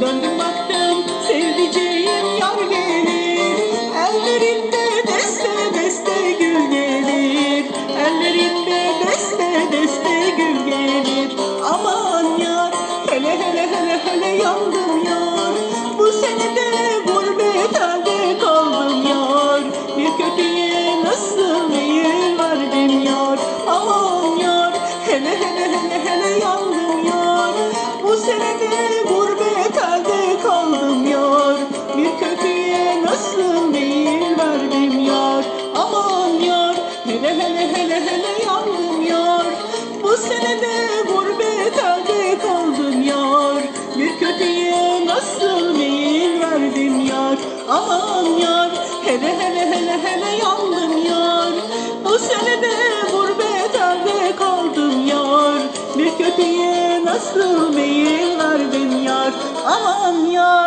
Döndüm baktım sevdiceğim yar gelir. Ellerinde deste deste gül gelir. Ellerinde deste deste gül gelir. Aman yar hele hele hele hele yandım Aman yar hele hele hele hele yandım yar. Bu sene de gurbet elde kaldım yar. Bir kötüye nasıl meyil verdim yar? Aman yar